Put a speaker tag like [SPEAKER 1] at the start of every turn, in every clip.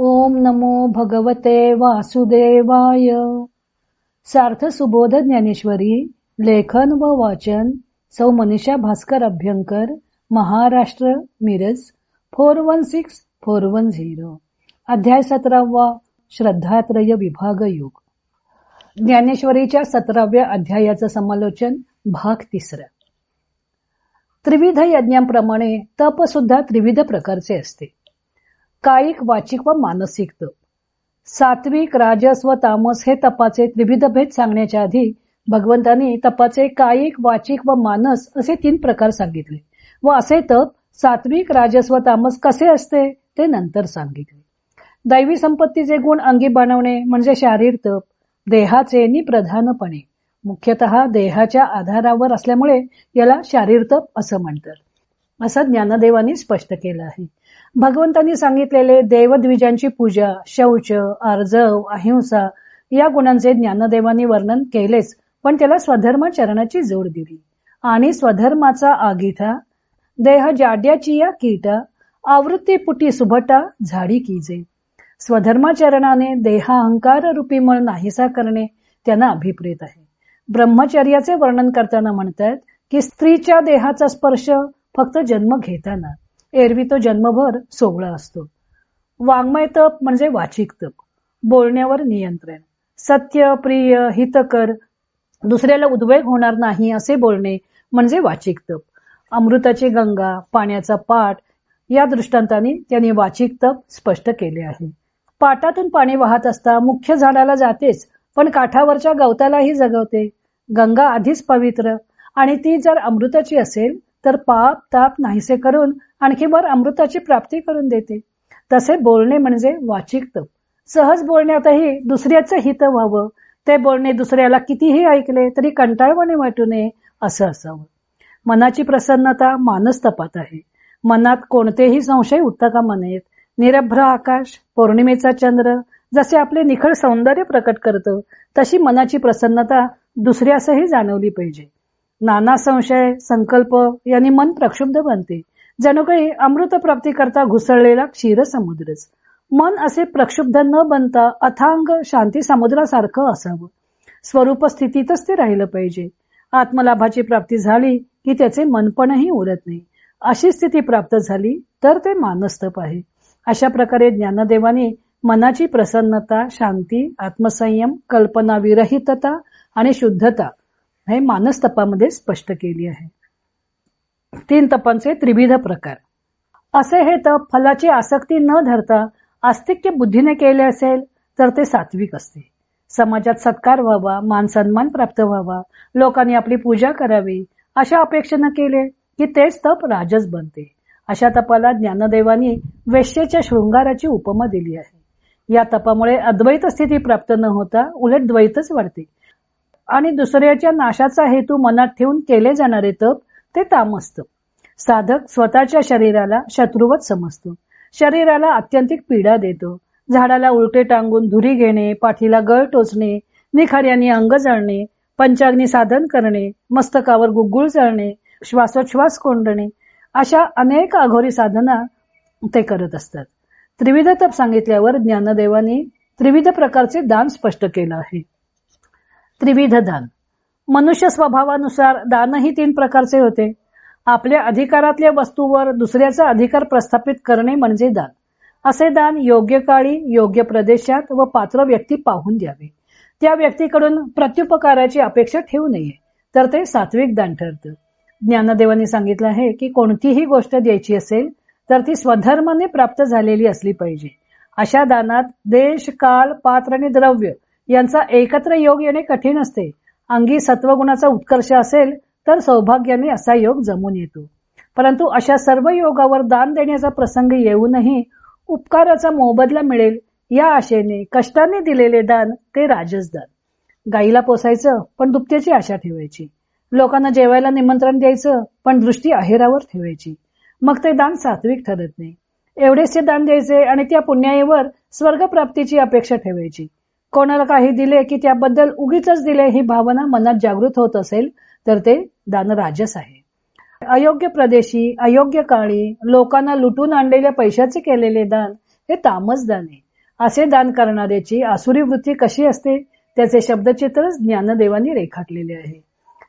[SPEAKER 1] ओम नमो भगवते वासुदेवाय. सार्थ सुबोध ज्ञानेश्वरी लेखन व वाचन सौ Manisha Bhaskar Abhyankar Maharashtra Miraj four one six four one zero. अध्याय सतरावा श्रद्धात्रय विभाग योग. ज्ञानेश्वरीच्या सतराव्या अध्यायाचं समालोचन भाग तिसरा. त्रिविध यज्ञांप्रमाणे तप सुद्धा त्रिविध प्रकारचे असते. कायिक वाचिक व मानसिक तप. सात्विक राजस व तामस हे तपाचे त्रिविध भेद सांगण्याच्या आधी भगवंतांनी तपाचे कायिक वाचिक व मानस असे तीन प्रकार सांगितले व असे तप सात्विक राजस व तामस कसे असते ते नंतर सांगितले. दैवी संपत्तीचे गुण अंगी बनवणे म्हणजे शारीर तप देहाचे निप्रधानपणे. मुख्यतः देहाच्या आधारावर असल्यामुळे याला शारीर तप असं म्हणतात. असं ज्ञानदेवानी स्पष्ट केलं आहे. भगवंतांनी सांगितलेले देवद्विजांची पूजा शौच आर्जव अहिंसा या गुणांचे ज्ञानदेवानी वर्णन केलेच पण त्याला स्वधर्माचरणाची जोड दिली. आणि स्वधर्माचा आगीथा देह जाड्याची या कीटा आवृत्ती पुटी सुभटा झाडी कीजे. स्वधर्माचरणाने देहाहंकार रूपी मळ नाहीसा करणे त्यांना अभिप्रेत आहे. ब्रह्मचर्याचे वर्णन करताना म्हणतात की स्त्रीच्या देहाचा स्पर्श फक्त जन्म घेताना. एरवी तो जन्मभर सोहळा असतो. वाङ्मय तप म्हणजे वाचिक तप बोलण्यावर नियंत्रण. सत्य प्रिय हितकर. दुसऱ्याला उद्वेग होणार नाही असे बोलणे म्हणजे वाचिक तप अमृताची गंगा पाण्याचा पाठ या दृष्टांताने त्यांनी वाचिक तप स्पष्ट केले आहे. पाटातून पाणी वाहत असता मुख्य झाडाला जातेच पण काठावरच्या गवतालाही जगवते. गंगा आधीच पवित्र आणि ती जर अमृताची असेल तर पाप ताप नाहीसे करून आणखी वर अमृताची प्राप्ती करून देते. तसे बोलणे म्हणजे वाचिक तप सहज बोलण्यातही दुसऱ्याचं हित व्हावं. ते बोलणे दुसऱ्याला कितीही ऐकले तरी कंटाळवाने वाटू नये असं असावं. मनाची प्रसन्नता मानस तपात आहे. मनात कोणतेही संशय उठता कामा नयेत. निरभ्र आकाश पौर्णिमेचा चंद्र जसे आपले निखळ सौंदर्य प्रकट करतं तशी मनाची प्रसन्नता दुसऱ्यासही जाणवली पाहिजे. नाना संशय संकल्प यांनी मन प्रक्षुब्ध बनते. जणू काही अमृत प्राप्ती करता घुसळलेला क्षीर समुद्रच. मन असे प्रक्षुब्ध न बनता अथांग शांती समुद्रासारखं असावं. स्वरूप स्थितीतच ते राहिलं पाहिजे. आत्मलाभाची प्राप्ती झाली की त्याचे मनपणही उरत नाही. अशी स्थिती प्राप्त झाली तर ते मानस्तप आहे. अशा प्रकारे ज्ञानदेवाने मनाची प्रसन्नता शांती आत्मसंयम कल्पना विरहितता आणि शुद्धता हे मानस तपामध्ये स्पष्ट केली आहे. तीन तपांचे त्रिविध प्रकार. असे हे तप फलाची आसक्ती न धरता आस्तिक्य बुद्धीने केले असेल तर ते सात्विक असते. समाजात सत्कार व्हावा मान सन्मान प्राप्त व्हावा लोकांनी आपली पूजा करावी अशा अपेक्षेनं केले की तेच तप राजस बनते. अशा तपाला ज्ञानदेवानी वेश्येच्या शृंगाराची उपमा दिली आहे. या तपामुळे अद्वैत स्थिती प्राप्त न होता उलट द्वैतच वाढते. आणि दुसऱ्याच्या नाशाचा हेतू मनात ठेवून केले जाणारे तप ते तामस्त साधक स्वतःच्या शरीराला शत्रुवत समजतो. शरीराला अत्यंतिक पीडा देतो. झाडाला उलटे टांगून धुरी घेणे पाठीला गळ टोचणे निखार्याने अंग जळणे पंचाग्नी साधन करणे मस्तकावर गुग्गुळ जळणे श्वासोच्छ्वास कोंडणे अशा अनेक अघोरी साधना ते करत असतात. त्रिविध तप सांगितल्यावर ज्ञानदेवानी त्रिविध प्रकारचे दान स्पष्ट केलं आहे. त्रिविध दान मनुष्य स्वभावानुसार दानही तीन प्रकारचे होते. आपल्या अधिकारातल्या वस्तूवर दुसऱ्याचा अधिकार प्रस्थापित करणे म्हणजे दान. असे दान योग्य काळी योग्य प्रदेशात व पात्र व्यक्ती पाहून द्यावे. त्या व्यक्तीकडून प्रत्युपकाराची अपेक्षा ठेवू नये. तर ते सात्विक दान ठरतं. ज्ञानदेवांनी सांगितलं आहे की कोणतीही गोष्ट द्यायची असेल तर ती स्वधर्माने प्राप्त झालेली असली पाहिजे. अशा दानात देश काळ पात्र आणि द्रव्य यांचा एकत्र योग येणे कठीण असते. अंगी सत्वगुणाचा उत्कर्ष असेल तर सौभाग्याने असा योग जमून येतो. परंतु अशा सर्व योगावर दान देण्याचा प्रसंग येऊनही उपकाराचा मोबदला मिळेल या आशेने कष्टाने दिलेले दान ते राजस दान. गाईला पोसायचं पण दुपत्याची आशा ठेवायची. लोकांना जेवायला निमंत्रण द्यायचं पण दृष्टी आहेरावर ठेवायची. मग ते दान सात्विक ठरत नाही. एवढेच दान द्यायचे आणि त्या पुण्याईवर स्वर्गप्राप्तीची अपेक्षा ठेवायची. कोणाला काही दिले की त्याबद्दल उगीच दिले ही भावना मनात जागृत होत असेल तर ते दान राजस आहे. अयोग्य प्रदेशी अयोग्य काळी लोकांना लुटून आणलेल्या पैशाचे केलेले दान हे तामस दान आहे. असे दान करणाऱ्याची आसुरी वृत्ती कशी असते? त्याचे शब्दचित्रच ज्ञानदेवांनी रेखाटलेले आहे.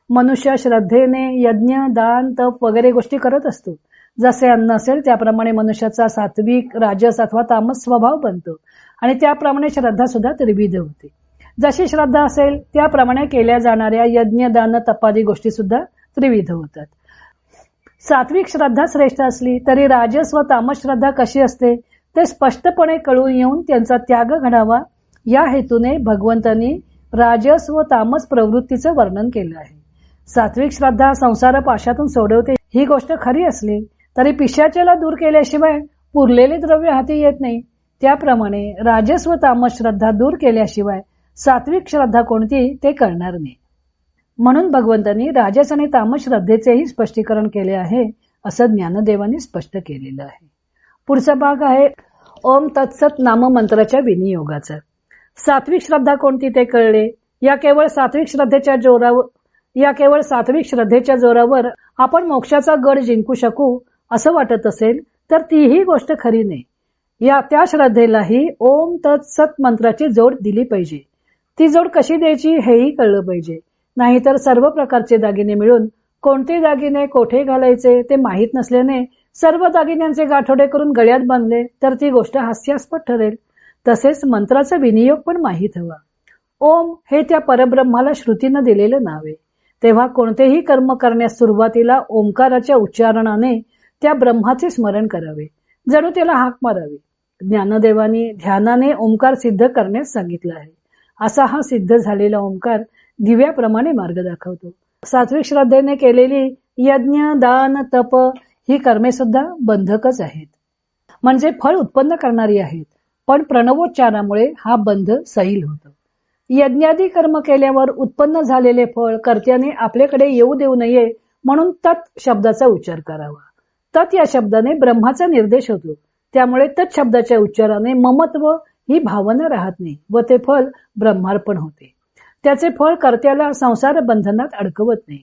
[SPEAKER 1] मनुष्य श्रद्धेने यज्ञ दान तप वगैरे गोष्टी करत असतो. जसे अन्न असेल त्याप्रमाणे मनुष्याचा सात्विक राजस अथवा तामस स्वभाव बनतो. आणि त्याप्रमाणे श्रद्धा सुद्धा त्रिविध होते. जशी श्रद्धा असेल त्याप्रमाणे केल्या जाणाऱ्या यज्ञ दान तपादी गोष्टी सुद्धा त्रिविध होतात. सात्विक श्रद्धा श्रेष्ठ असली तरी राजस व तामस श्रद्धा कशी असते ते स्पष्टपणे कळून येऊन त्यांचा त्याग घडावा. या हेतूने भगवंतांनी राजस व तामस प्रवृत्तीचं वर्णन केलं आहे. सात्विक श्रद्धा संसार पाशातून सोडवते. ही गोष्ट खरी असली तरी पिशाच्याला दूर केल्याशिवाय पुरलेले द्रव्य हाती येत नाही. त्याप्रमाणे राजस व तामस श्रद्धा दूर केल्याशिवाय सात्विक श्रद्धा कोणती ते कळणार नाही. म्हणून भगवंतांनी राजस आणि तामस श्रद्धेचेही स्पष्टीकरण केले आहे असं ज्ञानदेवांनी स्पष्ट केलेलं आहे. पुढचा भाग आहे ओम तत्सत नाम मंत्राच्या विनियोगाचा. सात्विक श्रद्धा कोणती ते कळले? या केवळ सात्विक श्रद्धेच्या जोरावर या केवळ सात्विक श्रद्धेच्या जोरावर आपण मोक्षाचा गड जिंकू शकू असं वाटत असेल तर तीही गोष्ट खरी नाही. या त्या श्रद्धेलाही ओम तत्सत मंत्राची जोड दिली पाहिजे. ती जोड कशी द्यायची हेही कळलं पाहिजे. नाहीतर सर्व प्रकारचे दागिने मिळून कोणते दागिने कोठे घालायचे ते माहीत नसल्याने सर्व दागिन्यांचे गाठोडे करून गळ्यात बांधले तर ती गोष्ट हास्यास्पद ठरेल. तसेच मंत्राचा विनियोग पण माहीत हवा. ओम हे त्या परब्रह्माला श्रुतीनं दिलेलं नाव. आहे तेव्हा कोणतेही कर्म करण्यास सुरुवातीला ओंकाराच्या उच्चारणाने त्या ब्रह्माचे स्मरण करावे. जणू त्याला हाक मारावी. ज्ञानदेवानी ध्यानाने ओंकार सिद्ध करण्यास सांगितलं आहे. असा हा सिद्ध झालेला ओंकार दिव्याप्रमाणे मार्ग दाखवतो. सात्विक श्रद्धेने केलेली यज्ञ दान तप ही कर्मे सुद्धा बंधकच आहेत. म्हणजे फळ उत्पन्न करणारी आहेत पण प्रणवोच्चारामुळे हा बंध सैल होतो. यज्ञादी कर्म केल्यावर उत्पन्न झालेले फळ कर्त्याने आपल्याकडे येऊ देऊ नये म्हणून तत् शब्दाचा उच्चार करावा. तत् या शब्दाने ब्रह्माचा निर्देश होतो. त्यामुळे तत् शब्दाच्या उच्चाराने ममत्व ही भावना राहत नाही व ते फळ ब्रह्मार्पण होते. त्याचे फळ कर्त्याला संसार बंधनात अडकवत नाही.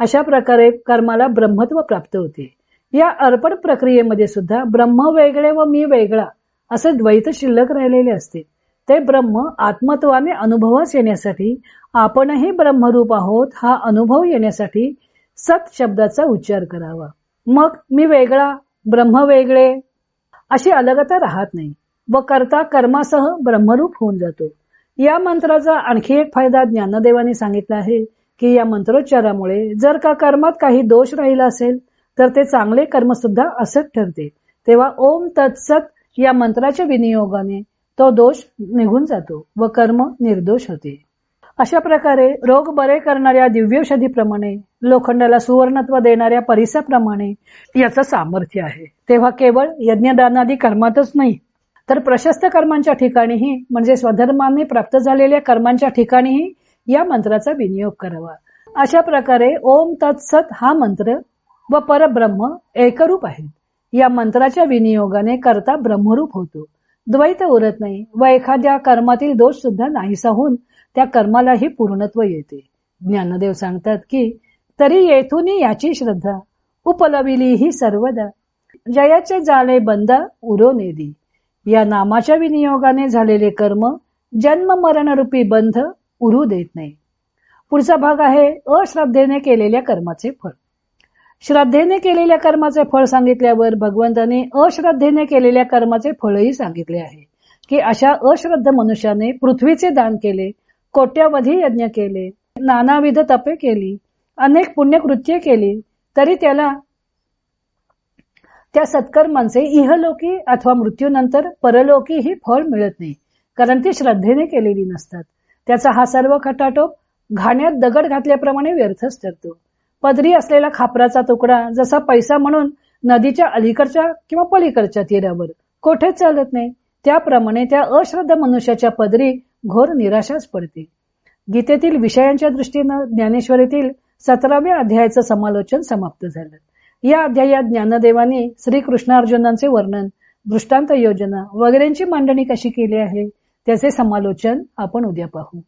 [SPEAKER 1] अशा प्रकारे कर्माला ब्रह्मत्व प्राप्त होते. या अर्पण प्रक्रियेमध्ये सुद्धा ब्रह्म वेगळे व मी वेगळा असे द्वैत शिल्लक राहिलेले असते. ते ब्रह्म आत्मत्वाने अनुभवास येण्यासाठी आपणही ब्रह्मरूप आहोत हा अनुभव येण्यासाठी सत शब्दाचा उच्चार करावा. मग मी वेगळा ब्रह्म वेगळे अशी अलगता राहत नाही व करता कर्मासह ब्रह्मरूप होऊन जातो. या मंत्राचा आणखी एक फायदा ज्ञानदेवानी सांगितला आहे की या मंत्रोच्चारामुळे जर का कर्मात काही दोष राहिला असेल तर ते चांगले कर्म सुद्धा असत ठरते. तेव्हा ओम तत्सत या मंत्राच्या विनियोगाने तो दोष निघून जातो व कर्म निर्दोष होते. अशा प्रकारे रोग बरे करणाऱ्या दिव्यौषधीप्रमाणे लोखंडाला सुवर्णत्व देणाऱ्या परिसाप्रमाणे याचं सामर्थ्य आहे. तेव्हा केवळ यज्ञदानादी कर्मातच नाही तर प्रशस्त कर्मांच्या ठिकाणीही म्हणजे स्वधर्माने प्राप्त झालेल्या कर्मांच्या ठिकाणीही या मंत्राचा विनियोग करावा. अशा प्रकारे ओम तत्सत हा मंत्र व परब्रह्म एकरूप आहेत. या मंत्राच्या विनियोगाने करता ब्रह्मरूप होतो. द्वैत उरत नाही व एखाद्या कर्मातील दोष सुद्धा नाहीसा होऊन त्या कर्मालाही पूर्णत्व येते. ज्ञानदेव सांगतात की तरी येथून याची श्रद्धा उपलविली ही सर्वदा. जयाचे जाळे बंद उरो नेदी या नामाच्या विनियोगाने झालेले कर्म जन्म मरण रूपी बंध उरू देत नाही. पुढचा भाग आहे अश्रद्धेने केलेल्या कर्माचे फळ. श्रद्धेने केलेल्या कर्माचे फळ सांगितल्यावर भगवंताने अश्रद्धेने केलेल्या कर्माचे फळही सांगितले आहे. की अशा अश्रद्ध मनुष्याने पृथ्वीचे दान केले कोट्यावधी यज्ञ केले. नानाविध तपे केली. अनेक पुण्यकृत्ये केली. तरी त्याला त्या सत्कर्मांचे इहलोकी अथवा मृत्यूनंतर परलोकी ही फळ मिळत नाही कारण ती श्रद्धेने केलेली नसतात. त्याचा हा सर्व खटाटोप घाण्यात दगड घातल्याप्रमाणे व्यर्थच ठरतो. पदरी असलेला खापराचा तुकडा जसा पैसा म्हणून नदीच्या अलीकडच्या किंवा पलीकडच्या तीरावर कोठेच चालत नाही? त्याप्रमाणे त्या अश्रद्ध मनुष्याच्या पदरी घोर निराशाच पडते गीतेतील विषयांच्या दृष्टीनं ज्ञानेश्वरीतील सतराव्या अध्यायाचं समालोचन समाप्त झालं. या अध्यायात ज्ञानदेवाने श्रीकृष्णार्जुनांचे वर्णन दृष्टांत योजना वगैरेंची मांडणी कशी केली आहे त्याचे समालोचन आपण उद्या पाहू.